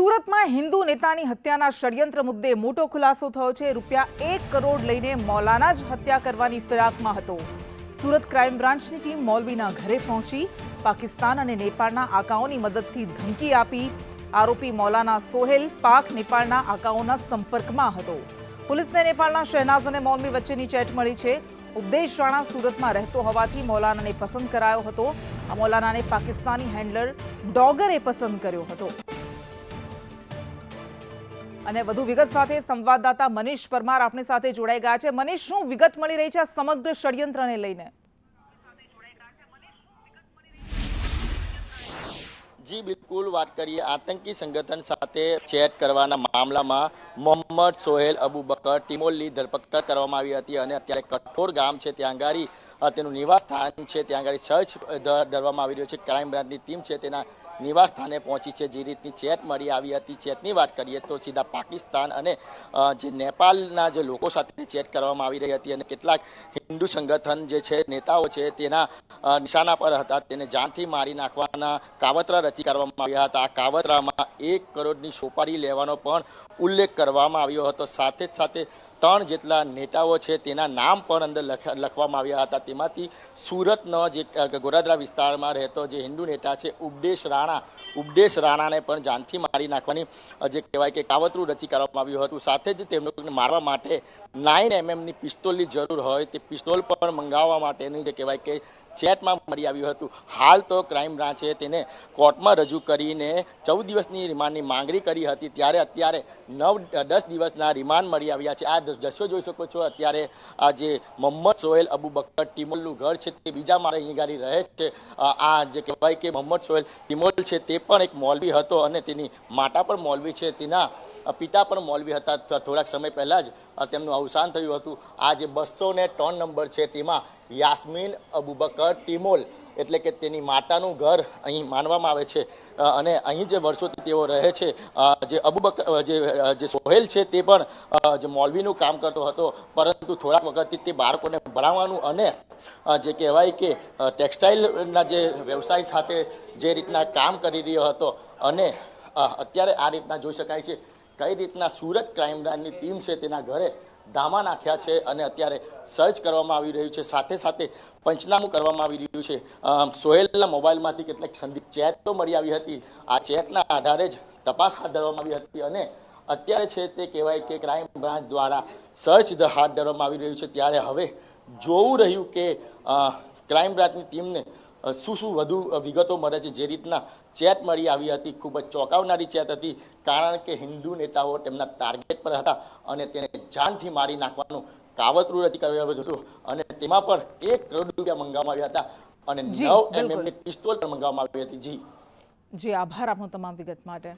સુરતમાં હિન્દુ નેતાની હત્યાના ષડયંત્ર મુદ્દે મોટો ખુલાસો થયો છે. રૂપિયા એક કરોડ લઈને મૌલાના જ હત્યા કરવાની ફિરાકમાં હતો. સુરત ક્રાઇમ બ્રાન્ચની ટીમ મૌલવીના ઘરે પહોંચી. પાકિસ્તાન અને નેપાળના આકાઓની મદદથી ધમકી આપી. આરોપી મૌલાના સોહેલ પાક નેપાળના આકાઓના સંપર્કમાં હતો. પોલીસને નેપાળના શહેનાઝ અને મૌલવી વચ્ચેની ચેટ મળી છે. ઉપદેશ રાણા સુરતમાં રહેતો હોવાથી મૌલાનાને પસંદ કરાયો હતો. આ મૌલાનાને પાકિસ્તાની હેન્ડલર ડોગરે પસંદ કર્યો હતો. અને વધુ વિગત સાથે સંવાદદાતા મનીષ પરમાર આપણી સાથે જોડાઈ ગયા છે. મનીષ, શું વિગત મળી રહી છે આ સમગ્ર ષડયંત્રને લઈને? જી, બિલકુલ વાત કરીએ આતંકી સંગઠન સાથે ચેટ કરવાના મામલામાં મોહમ્મદ સોહેલ અબુ બકર ટિમોલની ધરપકડ કરવામાં આવી હતી અને અત્યારે કઠોર ગામ છે, ત્યાં ગાડી તેનું નિવાસ સ્થાન છે, ત્યાં ગાડી સર્ચ ધરવામાં આવી રહ્યો છે. ક્રાઇમ બ્રાન્ચની ટીમ છે, તેના નિવાસ સ્થાને પહોંચી છે. જે રીતની ચેટ મળી આવી હતી, ચેટની વાત કરીએ તો સીધા પાકિસ્તાન અને જે નેપાળના જે લોકો સાથે ચેટ કરવામાં આવી રહી હતી અને કેટલાક હિન્દુ સંગઠન જે છે, નેતાઓ છે, તેના નિશાના પર હતા. તેને જાનથી મારી નાખવાના કાવતરા રચી કરવામાં આવ્યા હતા. આ કાવતરામાં એક કરોડની સોપારી લેવાનો પણ ઉલ્લેખ કરવામાં આવ્યો હતો. સાથે જ સાથે ત્રણ જેટલા નેતાઓ છે, તેના નામ પણ અંદર લખ- લખવામાં આવ્યા હતા. તેમાંથી સુરતનો જે ગોરાદરા વિસ્તારમાં રહેતો જે હિન્દુ નેતા છે ઉપદેશ રાણા ઉપદેશ રાણાને પણ જાનથી મારી નાખવાની જે કહેવાય કે કાવતરું રચી કરવામાં આવ્યું હતું. સાથે જ તેમને મારવા માટે નાઇન એમએમની પિસ્તોલની જરૂર હોય, તે પિસ્તોલ પણ મંગાવવા માટેની જે કહેવાય કે ચેટમાં મળી આવ્યું હતું. હાલ તો ક્રાઇમ બ્રાન્ચે તેને કોર્ટમાં રજૂ કરીને ચૌદ દિવસની રિમાન્ડની માંગણી કરી હતી. ત્યારે અત્યારે નવ, દસ દિવસના રિમાન્ડ મળી આવ્યા છે. આ દ્રશ્યો જોઈ શકો છો. અત્યારે આ જે મોહમ્મદ સોહેલ અબુ બક્કર ટિમોલનું ઘર છે તે બીજા મારે અહીં ગાડી રહે છે. આ જે કહેવાય કે મોહમ્મદ સોહેલ ટિમોલ છે તે પણ એક મોલવી હતો અને તેની માતા પણ મોલવી છે. તેના પિતા પણ મોલવી હતા. થોડાક સમય પહેલાં જ તેમનું અવસાન થયું હતું. આ જે બસો ને ત્રણ નંબર છે તેમાં યાસ્મીન અબુબકર ટિમોલ એટલે કે તેની માતાનું ઘર અહીં માનવામાં આવે છે. અને અહીં જે વર્ષોથી તેઓ રહે છે જે અબુબક જે જે સોહેલ છે તે પણ જે મૌલવીનું કામ કરતો હતો. પરંતુ થોડાક વખતથી તે બાળકોને ભણાવવાનું અને જે કહેવાય કે ટેક્સટાઇલના જે વ્યવસાય સાથે જે રીતના કામ કરી રહ્યો હતો અને અત્યારે આ રીતના જોઈ શકાય છે. કઈ રીતના સુરત ક્રાઇમ બ્રાન્ચની ટીમ છે તેના ઘરે ધામા નાખ્યા છે અને અત્યારે સર્ચ કરવામાં આવી રહ્યું છે. સાથે સાથે પંચનામું કરવામાં આવી રહ્યું છે. સોહેલના મોબાઈલમાંથી કેટલીક સંદિગ્ધ ચેટ તો મળી આવી હતી. આ ચેટના આધારે જ તપાસ હાથ ધરવામાં આવી હતી અને અત્યારે છે તે કહેવાય કે ક્રાઇમ બ્રાન્ચ દ્વારા સર્ચ હાથ ધરવામાં આવી રહ્યું છે. ત્યારે હવે જોવું રહ્યું કે ક્રાઇમ બ્રાન્ચની ટીમને શું શું વધુ વિગતો મળે છે? જે રીતના ચેટ મળી આવી હતી ખૂબ જ ચોંકાવનારી ચેટ હતી કારણ કે હિન્દુ નેતાઓ તેમના ટાર્ગેટ પર હતા અને તેને જાનથી મારી નાખવાનું કાવતરું રચી કરવામાં હતું. અને તેમાં પણ એક કરોડ રૂપિયા મંગાવવામાં આવ્યા હતા અને નવ એમએમની પિસ્તોલ પણ મંગાવવામાં આવી હતી. જી. જી આભાર આપનો તમામ વિગત માટે.